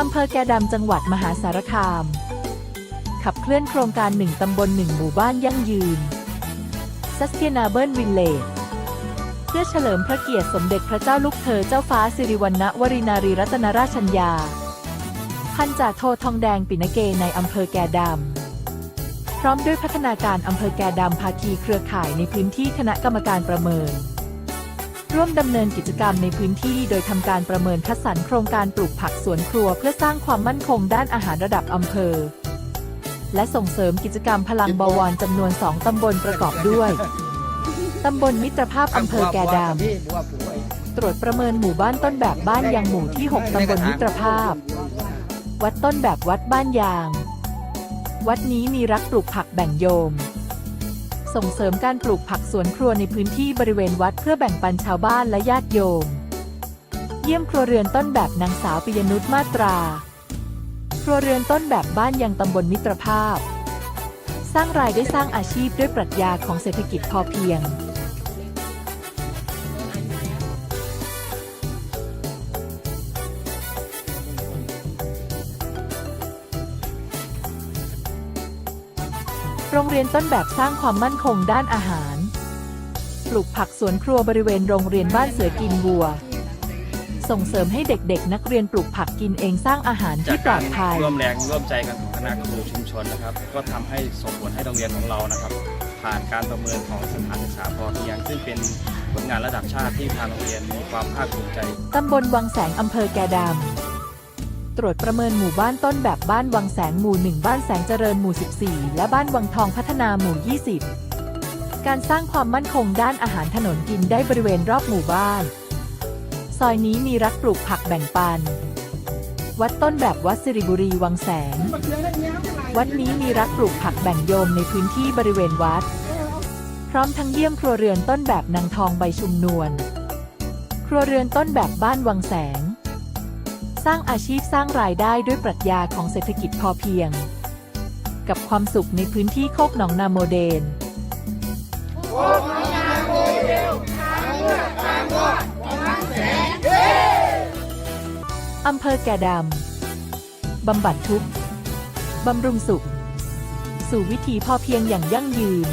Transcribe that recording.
อำเภอแกดำจังหวัดมหาสารคาม ขับเคลื่อนโครงการหนึ่งตำบลหนึ่งหมู่บ้านยั่งยืน Sustainable Village เพื่อเฉลิมพระเกียรติสมเด็จพระเจ้าลูกเธอเจ้าฟ้าสิริวัณณวรินารีรัตนราชัญญา พันจ่าโททองแดงปิณเกในอำเภอแกดำ พร้อมด้วยพัฒนาการอำเภอแกดำภาคีเครือข่ายในพื้นที่คณะกรรมการประเมิน ร่วมดำเนินกิจกรรมในพื้นที่โดยทำการประเมินคัดสรรโครงการปลูกผักสวนครัว เพื่อสร้างความมั่นคงด้านอาหารระดับอำเภอ และส่งเสริมกิจกรรมพลังบวรจำนวน 2 ตำบลประกอบด้วยตำบลมิตรภาพอำเภอแกดำตรวจประเมินหมู่บ้านต้นแบบบ้านยางหมู่ที่ 6 ตำบลมิตรภาพ วัดต้นแบบวัดบ้านยาง วัดนี้มีรักปลูกผักแบ่งโยม ส่งเสริมการปลูกผักสวนครัวในพื้นที่บริเวณวัดเพื่อแบ่งปันชาวบ้านและญาติโยม เยี่ยมครัวเรือนต้นแบบนางสาวปิยนุชมาตรา ครัวเรือนต้นแบบบ้านยังตำบลมิตรภาพ สร้างรายได้สร้างอาชีพด้วยปรัชญาของเศรษฐกิจพอเพียง โรงเรียนต้นแบบสร้างความมั่นคงด้านอาหาร ปลูกผักสวนครัวบริเวณโรงเรียนบ้านเสือกินวัว ส่งเสริมให้เด็กๆ นักเรียนปลูกผักกินเองสร้างอาหารจาที่กปลกาอรดภัย ร่วมแรงร่วมใจกันของคณะครูชุมชนนะครับ ก็ทำให้ส่งผลให้โรงเรียนของเรานะครับ ผ่านการประเมินของสถานศึกษาพอเพียงซึ่งเป็นผลงานระดับชาติที่ทางโรงเรียนมีความภาคภูมิใจ ตำบลวังแสง อำเภอแกดำ ตรวจประเมินหมู่บ้านต้นแบบบ้านวังแสงหมู่ 1 บ้านแสงเจริญหมู่ 14 และบ้านวังทองพัฒนาหมู่ 20 การสร้างความมั่นคงด้านอาหารถนนกินได้บริเวณรอบหมู่บ้าน ซอยนี้มีรักปลูกผักแบ่งปัน วัดต้นแบบวัดสิริบุรีวังแสง วัดนี้มีรักปลูกผักแบ่งโยมในพื้นที่บริเวณวัด พร้อมทั้งเยี่ยมครัวเรือนต้นแบบนางทองใบชุมนวล ครัวเรือนต้นแบบบ้านวังแสง สร้างอาชีพสร้างรายได้ด้วยปรัชญาของเศรษฐกิจพอเพียง กับความสุขในพื้นที่โคกหนองนาโมเดนอำเภอแก่ดำ บำบัดทุกข์ บำรุงสุข สู่วิถีพอเพียงอย่างยั่งยืน